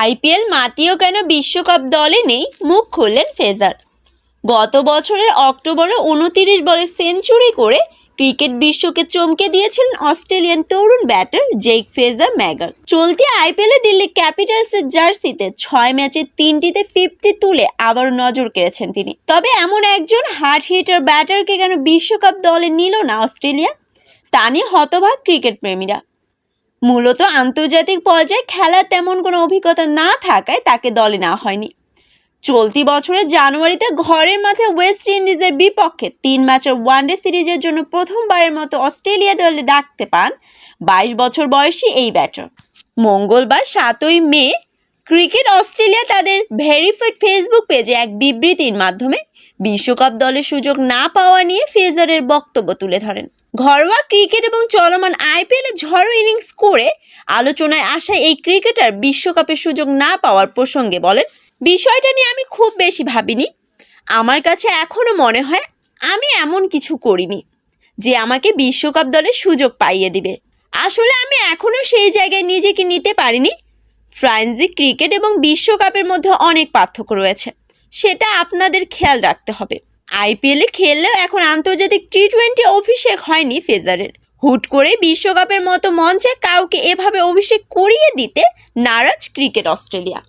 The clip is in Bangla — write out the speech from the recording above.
আইপিএল মাতিও কেন বিশ্বকাপ দলে নেই? মুখ খুললেন ফেজার। গত বছরের অক্টোবরে উনতিরিশ বলে সেঞ্চুরি করে ক্রিকেট বিশ্বকে চমকে দিয়েছিলেন অস্ট্রেলিয়ান তরুণ ব্যাটার জেক ফেজার ম্যাগার। চলতি আইপিএলে দিল্লি ক্যাপিটালসের জার্সিতে ছয় ম্যাচে তিনটিতে ফিফটি তুলে আবার নজর কেড়েছেন তিনি। তবে এমন একজন হার্ড হিটার ব্যাটারকে কেন বিশ্বকাপ দলে নিল না অস্ট্রেলিয়া? তা নিয়ে হতবাক ক্রিকেট প্রেমীরা মূলত আন্তর্জাতিক পর্যায়ে খেলার তেমন কোনো অভিজ্ঞতা না থাকায় তাকে দলে নেওয়া হয়নি। চলতি বছরের জানুয়ারিতে ঘরের মাঠে ওয়েস্ট ইন্ডিজের বিপক্ষে তিন ম্যাচের ওয়ানডে সিরিজের জন্য প্রথমবারের মতো অস্ট্রেলিয়া দলে ডাকতে পান বাইশ বছর বয়সী এই ব্যাটার। মঙ্গলবার সাতই মে ক্রিকেট অস্ট্রেলিয়া তাদের ভেরিফাইড ফেসবুক পেজে এক বিবৃতির মাধ্যমে বিশ্বকাপ দলের সুযোগ না পাওয়া নিয়ে ফেজারের বক্তব্য তুলে ধরেন। ঘরোয়া ক্রিকেট এবং চলমান আইপিএলে ঝড়ো ইনিংস করে আলোচনায় আসা এই ক্রিকেটার বিশ্বকাপের সুযোগ না পাওয়ার প্রসঙ্গে বলেন, বিষয়টা নিয়ে আমি খুব বেশি ভাবিনি। আমার কাছে এখনও মনে হয় আমি এমন কিছু করিনি যে আমাকে বিশ্বকাপ দলের সুযোগ পাইয়ে দিবে। আসলে আমি এখনও সেই জায়গায় নিজেকে নিতে পারিনি ফ্রান্সি ক্রিকেট এবং বিশ্বকাপের মধ্যে অনেক পার্থক্য রয়েছে। সেটা আপনাদের খেয়াল রাখতে হবে। আইপিএলে খেললেও এখন আন্তর্জাতিক টি টোয়েন্টি অভিষেক হয়নি ফেজারের। হুট করে বিশ্বকাপের মতো মঞ্চে কাউকে এভাবে অভিষেক করিয়ে দিতে নারাজ ক্রিকেট অস্ট্রেলিয়া।